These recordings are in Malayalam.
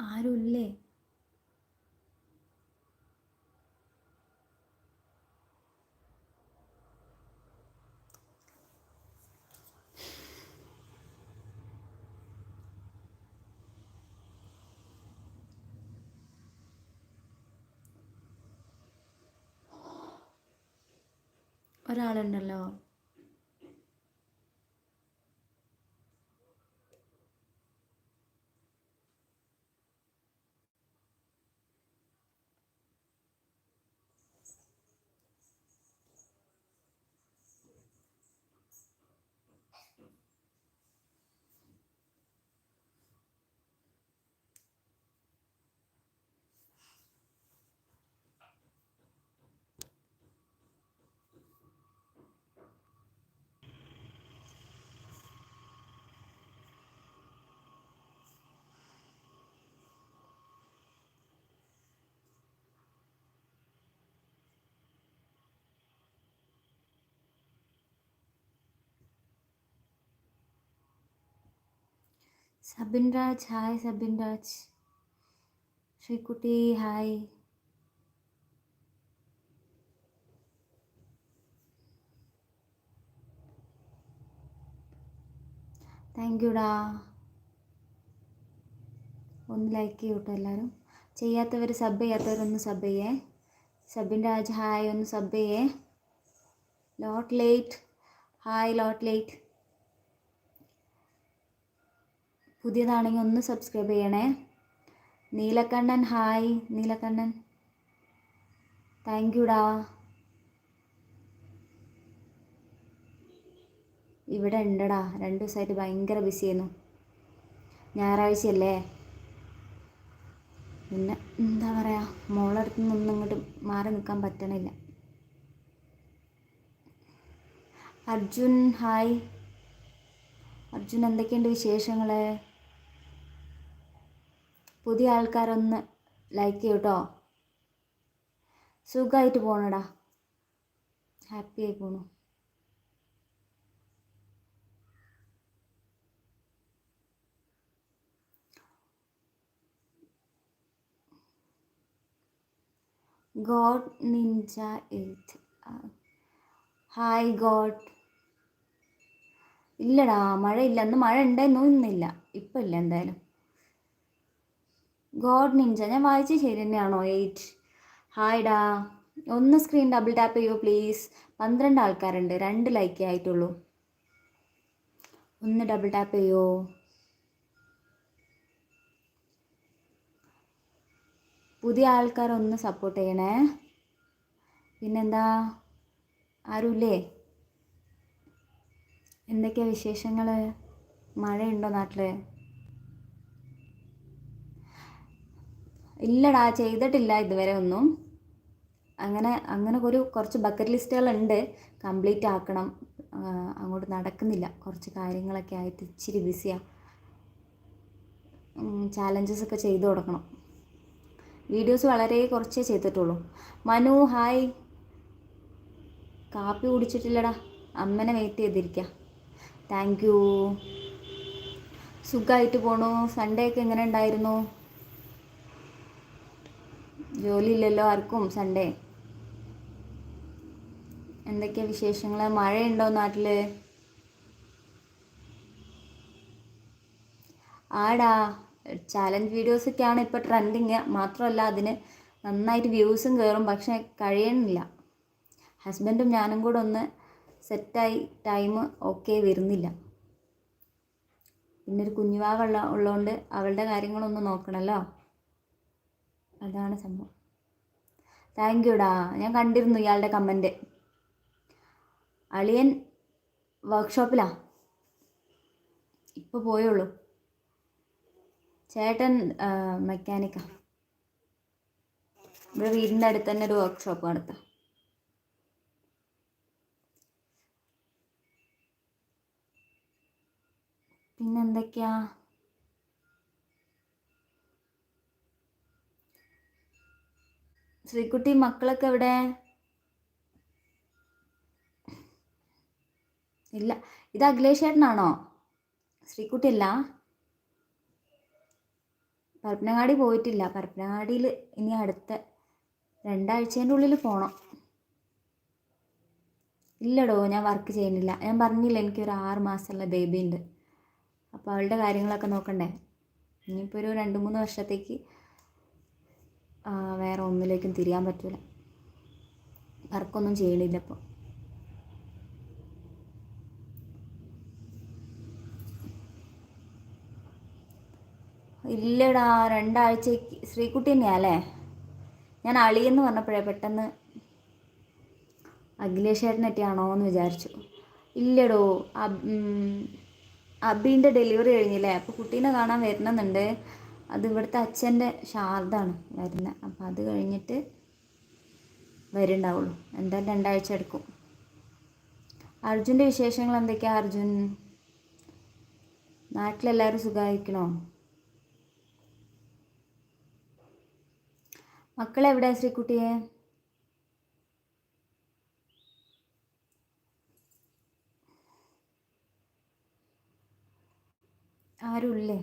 ആരുമില്ലേ ഒരാളുണ്ടല്ലോ. Sabin Raj hi Sabin Raj Sreekutty hi. Thank യുടാ ഒന്ന് ലൈക്ക് ചെയ്യൂട്ടോ എല്ലാവരും ചെയ്യാത്തവർ സബ് ചെയ്യാത്തവരൊന്ന് സബ് ചെയ്യേ. സബിൻ രാജ് ഹായ് ഒന്ന് സബ് ചെയ്യേ. Lot late hi lot late പുതിയതാണെങ്കിൽ ഒന്ന് സബ്സ്ക്രൈബ് ചെയ്യണേ. നീലക്കണ്ണൻ ഹായ്. നീലക്കണ്ണൻ. താങ്ക് യുടാ ഇവിടെ ഉണ്ടടാ. രണ്ട് ദിവസമായിട്ട് ഭയങ്കര ബിസി ആയിരുന്നു. ഞായറാഴ്ചയല്ലേ? പിന്നെ എന്താ പറയുക മോളടുത്ത് നിന്നൊന്നും ഇങ്ങോട്ട് മാറി നിൽക്കാൻ പറ്റണില്ല. അർജുൻ ഹായ്. അർജുൻ എന്തൊക്കെയുണ്ട് വിശേഷങ്ങൾ പുതിയ ആൾക്കാരൊന്ന് ലൈക്ക് ചെയ്യൂട്ടോ? സുഖമായിട്ട് പോണടാ. ഹാപ്പി ആയി പോണു. God Ninja eight hi God ഇല്ലടാ മഴയില്ല. അന്ന് മഴ ഉണ്ടായിരുന്നു ഇന്നില്ല ഇപ്പം ഇല്ല എന്തായാലും. ഗോഡ് നിഞ്ച ഞാൻ വായിച്ച ശരി തന്നെയാണോ? എയ്റ്റ് ഹായ്ഡാ ഒന്ന് സ്ക്രീൻ ഡബിൾ ടാപ്പ് ചെയ്യൂ പ്ലീസ് പന്ത്രണ്ട് ആൾക്കാരുണ്ട്. രണ്ട് ലൈക്കേ ആയിട്ടുള്ളൂ. ഒന്ന് ഡബിൾ ടാപ്പ് ചെയ്യോ. പുതിയ ആൾക്കാർ ഒന്ന് സപ്പോർട്ട് ചെയ്യണേ. പിന്നെന്താ? ആരുമില്ലേ എന്തൊക്കെയാ വിശേഷങ്ങൾ മഴയുണ്ടോ നാട്ടിൽ ഇല്ലടാ ചെയ്തിട്ടില്ല ഇതുവരെ ഒന്നും. അങ്ങനെ അങ്ങനെ ഒരു കുറച്ച് ബക്കറ്റ് ലിസ്റ്റുകളുണ്ട് കംപ്ലീറ്റ് ആക്കണം. അങ്ങോട്ട് നടക്കുന്നില്ല. കുറച്ച് കാര്യങ്ങളൊക്കെ ആയിട്ട് ഇച്ചിരി ബിസിയാണ് ചാലഞ്ചസ് ഒക്കെ ചെയ്തു കൊടുക്കണം വീഡിയോസ് വളരെ കുറച്ചേ ചെയ്തിട്ടുള്ളൂ. മനു ഹായ് കാപ്പി കുടിച്ചിട്ടില്ലടാ. അമ്മനെ വെയിറ്റ് ചെയ്തിരിക്കുക താങ്ക് യു സുഖമായിട്ട് പോണു. സൺഡേ ഒക്കെ എങ്ങനെ ഉണ്ടായിരുന്നു? ജോലി ഇല്ലല്ലോ ആർക്കും സൺഡേ. എന്തൊക്കെയാ വിശേഷങ്ങൾ മഴയുണ്ടോ നാട്ടിൽ ആടാ ചാലഞ്ച് വീഡിയോസൊക്കെയാണ് ഇപ്പോൾ ട്രെൻഡിങ് മാത്രമല്ല അതിന് നന്നായിട്ട് വ്യൂസും കയറും പക്ഷെ കഴിയണില്ല. ഹസ്ബൻഡും ഞാനും കൂടെ ഒന്ന് സെറ്റായി ടൈം ഓക്കെ വരുന്നില്ല. പിന്നെ ഒരു കുഞ്ഞുവാവുള്ള ഉള്ളതുകൊണ്ട് അവളുടെ കാര്യങ്ങളൊന്ന് നോക്കണമല്ലോ അതാണ് സംഭവം. താങ്ക് യുടാ ഞാൻ കണ്ടിരുന്നു ഇയാളുടെ കമന്റ് അളിയൻ വർക്ക്ഷോപ്പിലാ ഇപ്പോൾ പോയുള്ളൂ. ചേട്ടൻ മെക്കാനിക്കാ ഇവിടെ വീടിന്റെ അടുത്ത് തന്നെ ഒരു വർക്ക്ഷോപ്പ് നടത്താം പിന്നെന്തൊക്കെയാ? ശ്രീകുട്ടി മക്കളൊക്കെ എവിടെ? ഇല്ല. ഇത് അഖിലേഷ് ചേട്ടനാണോ ശ്രീകുട്ടി അല്ല പരപ്പനങ്ങാടി പോയിട്ടില്ല. പരപ്പനങ്ങാടിയിൽ ഇനി അടുത്ത രണ്ടാഴ്ചേന്റെ ഉള്ളിൽ പോകണം ഇല്ലടോ ഞാൻ വർക്ക് ചെയ്യുന്നില്ല. ഞാൻ പറഞ്ഞില്ല എനിക്കൊരു ആറ് മാസമുള്ള ബേബി ഉണ്ട്. അപ്പോൾ അവളുടെ കാര്യങ്ങളൊക്കെ നോക്കണ്ടേ? ഇനിയിപ്പോൾ ഒരു രണ്ട് മൂന്ന് വർഷത്തേക്ക് വേറെ ഒന്നിലേക്കും തിരിയാൻ പറ്റില്ല വർക്കൊന്നും ചെയ്യണില്ല ഇപ്പോൾ ഇല്ലടാ രണ്ടാഴ്ചക്ക് ശ്രീകുട്ടി തന്നെയാ അല്ലേ? ഞാൻ അളിയെന്ന് പറഞ്ഞപ്പോഴേ പെട്ടെന്ന് അഖിലേഷ് ചേട്ടനൊക്കെയാണോ എന്ന് വിചാരിച്ചു. ഇല്ലടോ അബീന്റെ ഡെലിവറി കഴിഞ്ഞില്ലേ? അപ്പോൾ കുട്ടീനെ കാണാൻ വരണമെന്നുണ്ട്. അത് ഇവിടുത്തെ അച്ഛന്റെ ശാരദാണ് വരുന്നത്. അപ്പം അത് കഴിഞ്ഞിട്ട് വരുന്നുണ്ടാവുള്ളൂ. എന്തായാലും രണ്ടാഴ്ച എടുക്കും. അർജുന്റെ വിശേഷങ്ങൾ എന്തൊക്കെയാ അർജുൻ? നാട്ടിലെല്ലാവരും സുഖമായിരിക്കണോ? മക്കളെവിടെ ശ്രീകുട്ടിയെ ആരുമില്ലേ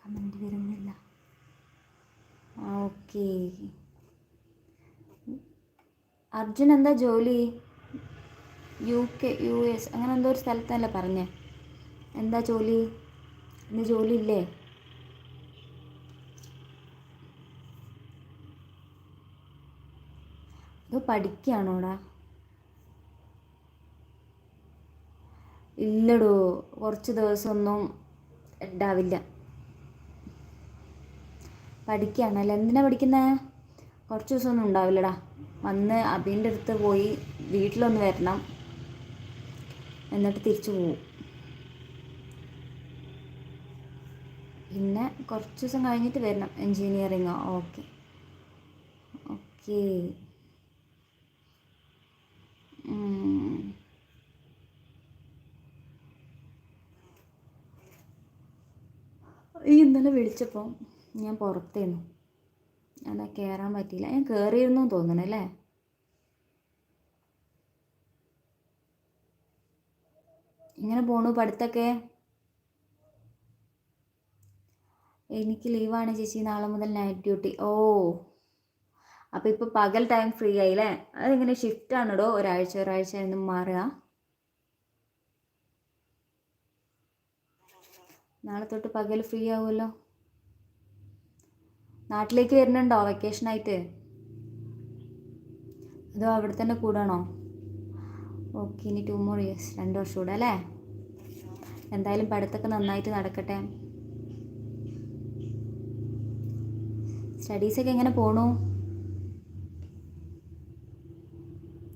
കമന്റ് വരുന്നില്ല ആ ഓക്കെ അർജുൻ എന്താ ജോലി? യു കെ യു എസ് അങ്ങനെ എന്തോ ഒരു സ്ഥലത്തല്ലേ പറഞ്ഞേ. എന്താ ജോലി? ഇന്ന് ജോലി ഇല്ലേ? അത് പഠിക്കുകയാണോടാ ഇല്ലടോ കുറച്ച് ദിവസമൊന്നും ഉണ്ടാവില്ല പഠിക്കുകയാണല്ലേ എന്തിനാ പഠിക്കുന്നത് കുറച്ച് ദിവസമൊന്നും ഉണ്ടാവില്ലടാ. വന്ന് അബീന്റെ അടുത്ത് പോയി വീട്ടിലൊന്ന് വരണം. എന്നിട്ട് തിരിച്ചു പോവും. പിന്നെ കുറച്ച് ദിവസം കഴിഞ്ഞിട്ട് വരണം. എൻജിനീയറിങ്ങോ? ഓക്കെ. ഓക്കെ. ഈ ഇന്നലെ വിളിച്ചപ്പോൾ ഞാൻ പുറത്തേന്നു. അതാ കയറാൻ പറ്റിയില്ല. ഞാൻ കയറിയിരുന്നു തോന്നണല്ലേ ഇങ്ങനെ പോണു പഠിത്തൊക്കെ. എനിക്ക് ലീവാണ് ചേച്ചി. നാളെ മുതൽ നൈറ്റ് ഡ്യൂട്ടി ഓ. അപ്പോൾ ഇപ്പോൾ പകൽ ടൈം ഫ്രീ ആയില്ലേ അതിങ്ങനെ ഷിഫ്റ്റ് ആണിടോ? ഒരാഴ്ച ഒരാഴ്ച എന്നും മാറുക. നാളെ തൊട്ട് പകൽ ഫ്രീ ആവുമല്ലോ. നാട്ടിലേക്ക് വരുന്നുണ്ടോ? വെക്കേഷനായിട്ട് അതോ അവിടെ തന്നെ കൂടണോ? ഓക്കെ ഇനി ടു മോർ ഇയേഴ്സ് രണ്ട് വർഷം കൂടെ അല്ലേ? എന്തായാലും പഠിത്തമൊക്കെ നന്നായിട്ട് നടക്കട്ടെ. സ്റ്റഡീസൊക്കെ എങ്ങനെ പോണു?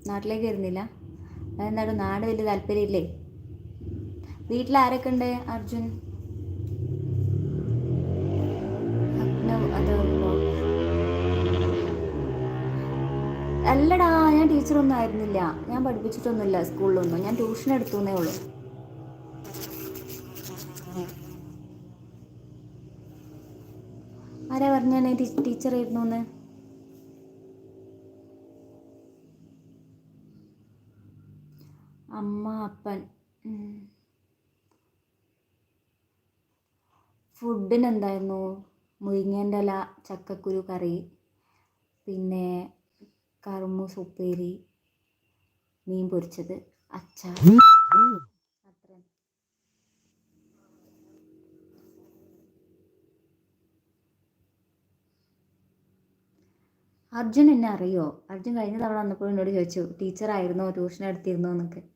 നാട്ടിലേക്ക് വരുന്നില്ല. അതെന്താണ് നാട് വലിയ താല്പര്യമില്ലേ? വീട്ടിൽ ആരൊക്കെ ഉണ്ട് അർജുൻ? അല്ലടാ ഞാൻ ടീച്ചറൊന്നും ആയിരുന്നില്ല. ഞാൻ പഠിപ്പിച്ചിട്ടൊന്നുമില്ല സ്കൂളിലൊന്നും. ഞാൻ ട്യൂഷൻ എടുത്തുന്നേ ഉള്ളൂ. ആരാ പറഞ്ഞ ടീച്ചറായിരുന്നു എന്ന് അമ്മ അപ്പൻ. ഫുഡിന് എന്തായിരുന്നു? മുരിങ്ങേന്റെ ഇല ചക്കക്കുരു കറി. പിന്നെ കറുമൂസ് ഉപ്പേരി മീൻ പൊരിച്ചത് അച്ചാർ. അർജുൻ എന്നെ അറിയോ? അർജുൻ കഴിഞ്ഞ തവണ വന്നപ്പോൾ എന്നോട് ചോദിച്ചു ടീച്ചറായിരുന്നോ? ട്യൂഷൻ എടുത്തിരുന്നോ എന്നൊക്കെ.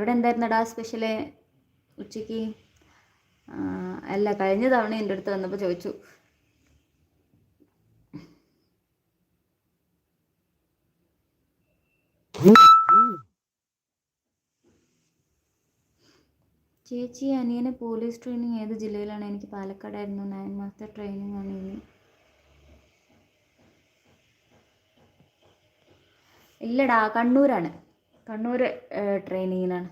അവിടെ എന്തായിരുന്നടാ സ്പെഷ്യൽ ഉച്ചയ്ക്ക് അല്ല കഴിഞ്ഞ തവണ എന്റെ അടുത്ത് വന്നപ്പോൾ ചോദിച്ചു. ചേച്ചി അനിയന് പോലീസ് ട്രെയിനിങ് ഏത് ജില്ലയിലാണ്? എനിക്ക് പാലക്കാടായിരുന്നു. നയൻ മാസത്തെ ട്രെയിനിങ് ആണ് ഇനി. ഇല്ലടാ കണ്ണൂരാണ്. കണ്ണൂർ ട്രെയിനിങ്ങിനാണ്.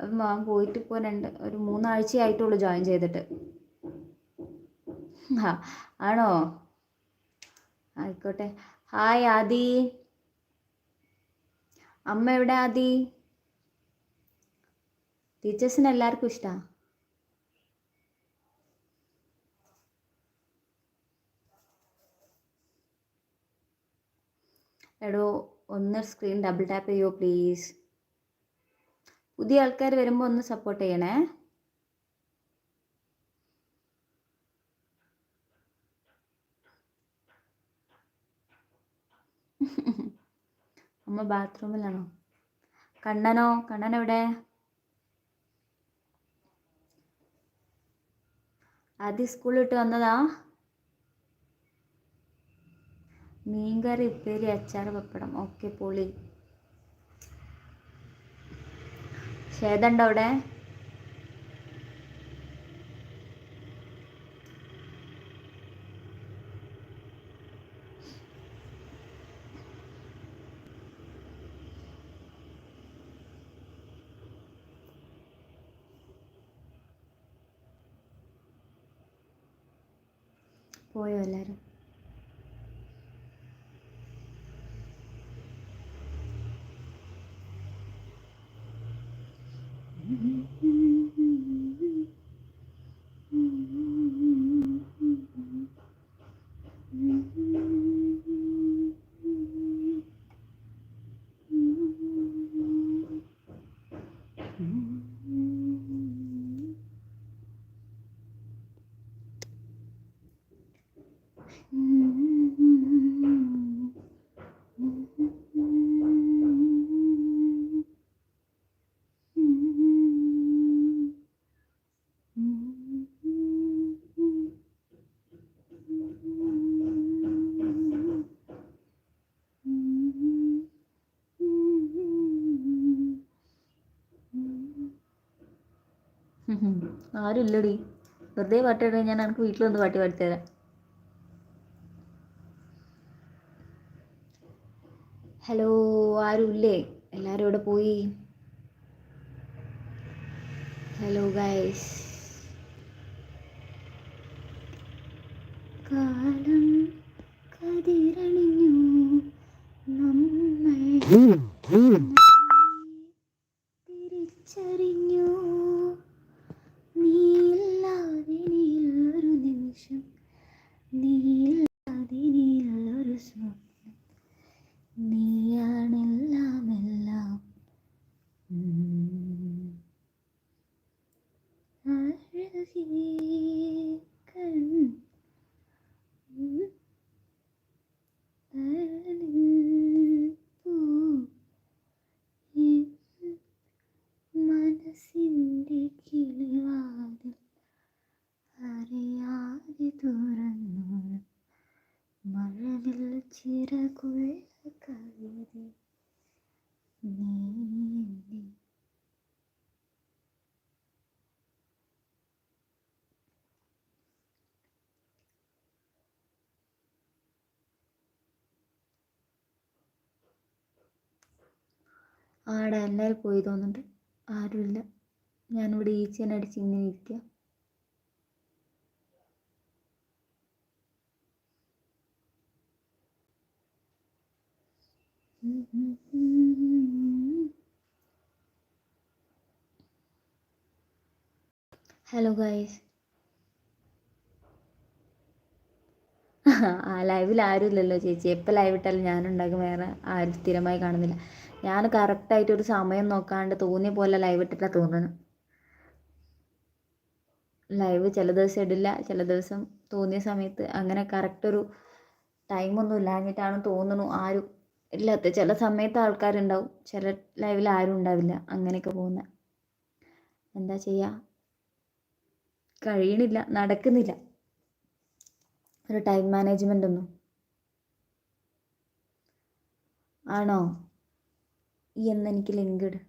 അത് ഞാൻ പോയിട്ട് ഇപ്പോൾ രണ്ട് ഒരു മൂന്നാഴ്ചയായിട്ടുള്ളൂ ജോയിൻ ചെയ്തിട്ട്. ആണോ? ആയിക്കോട്ടെ. ഹായ് ആദി. അമ്മ എവിടെ ആദി? ടീച്ചേഴ്സിന് എല്ലാവർക്കും ഇഷ്ടമാണ് എടോ ഒന്ന് സ്ക്രീൻ ഡബിൾ ടാപ്പ് ചെയ്യുമോ പ്ലീസ് പുതിയ ആൾക്കാർ വരുമ്പോൾ ഒന്ന് സപ്പോർട്ട് ചെയ്യണേ. അമ്മ ബാത്റൂമിലാണോ? കണ്ണനോ കണ്ണൻ എവിടെ? ആദ്യം സ്കൂളിൽ ഇട്ട് വന്നതാ. മീൻകറി ഉപ്പേരി അച്ചാർ പപ്പടം. ഓക്കെ പൊളി. ശ്വേതുണ്ടോ അവിടെ പോയോ എല്ലാവരും ആരും ഇല്ലടി വെറുതെ പാട്ട് പാടാൻ ഞാൻ എനിക്ക് വീട്ടിൽ വന്ന് പാട്ട് പാടിത്തരാം. ഹലോ ആരും ഇല്ലേ ഇവിടെ പോയി? ഹലോ ഗൈസ് കാലം കതിരണിഞ്ഞു നമ്മൾ ആടെ എല്ലാവരും പോയി തോന്നുന്നുണ്ട്. ആരുമില്ല. ഞാനിവിടെ ഈച്ചേനെ അടിച്ച് ഇങ്ങനെ ഇരിക്കുക ഹലോ ഗായ്സ്. ആ ലൈവിൽ ആരും ഇല്ലല്ലോ ചേച്ചി. എപ്പോൾ ലൈവ് ഇട്ടാലും ഞാനുണ്ടാക്കും വേറെ ആരും സ്ഥിരമായി കാണുന്നില്ല. ഞാൻ കറക്റ്റായിട്ട് ഒരു സമയം നോക്കാണ്ട് തോന്നിയ പോലെ ലൈവ് ഇട്ടിട്ടാണ് തോന്നുന്നു ലൈവ് ചില ദിവസം ഇടില്ല ചില ദിവസം തോന്നിയ സമയത്ത് അങ്ങനെ കറക്റ്റ് ഒരു ടൈമൊന്നും ഇല്ലാഞ്ഞിട്ടാണ് തോന്നുന്നു. ആരും ഇല്ലാത്ത ചില സമയത്ത് ആൾക്കാരുണ്ടാവും. ചില ലൈവിൽ ആരും ഉണ്ടാവില്ല. അങ്ങനെയൊക്കെ പോകുന്ന. എന്താ ചെയ്യുക കഴിയണില്ല നടക്കുന്നില്ല. ഒരു ടൈം മാനേജ്മെന്റ് ഒന്നും. ആണോ? ഈ എന്ന് ലിങ്ക് ഇട്